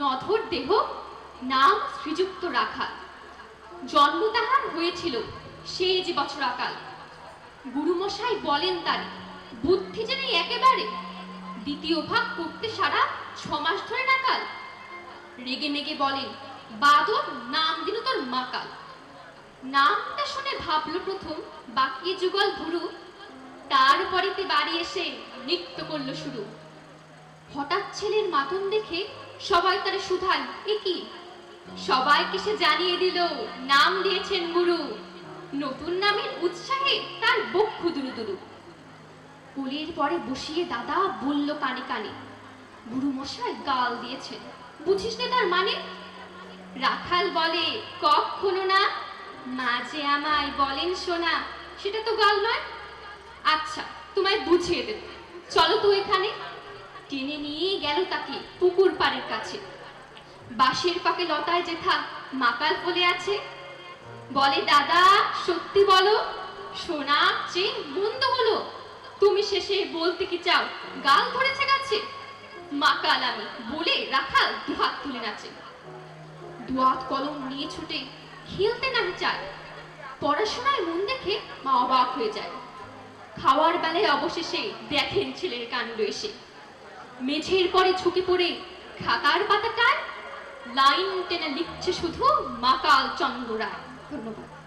নধর দেহ নাম শ্রীযুক্ত রাখাল জন্ম তাহার হয়েছিল সে যে বছর আকাল। গুরুমশাই বলেন তারে, বুদ্ধি যে নেই একেবারে, দ্বিতীয় ভাগ করতে সারা ছমাস ধরে নাকাল রেগে মেগে বলেন, বাদর নাম দিল তোর মাকাল নামটা শুনে ভাবলো প্রথম বাকিয়ে যুগল ভুরু তারপরেতে বাড়ি এসে নৃত্য করল শুরু। হঠাৎ ছেলের মাতন দেখে সবাই তারে শুধায় এ সবাইকে সে জানিয়ে দিল, নাম দিয়েছেন গুরু। নতুন নামের উৎসাহে তার বক্ষু দুরু দুরু। কোলের পরে বসিয়ে দাদা বলল কানে কানে, গুরু মশাই গাল দিয়েছেন, বুঝিস না তার মানে? রাখাল বলে, কখনো না। মাঝে আমায় বলেন শোনা সেটা তো গাল নয়। আচ্ছা তোমায় বুঝিয়ে দেব। চলো তো এখানে। টেনে নিয়ে গেল তাকে পুকুর পাড়ের কাছে। বাঁশের পাকে লতায় যেথা মাকাল ফলে আছে, বলে, দাদা, সত্যি বলো, সোনা যে মন্দ হলো। তুমি শেষে বলতে কি চাও? গাল ধরেছে গাছে? মাকাল আমি বলে রাখাল দুহাত তুলে নাচে। দুহাত কলম নিয়ে ছুটে খেলতে নাহি চায়। পড়াশোনায় মন দেখে মা অবাক হয়ে যায়। খাওয়ার বেলায় অবশেষে দেখেন ছেলের কাণ্ড এসে। মেঝের পরে ঝুঁকে পড়ে খাতার পাতাটায় লাইন টেনে লিখছে শুধু মাকাল চন্দ্র রায় ধন্যবাদ।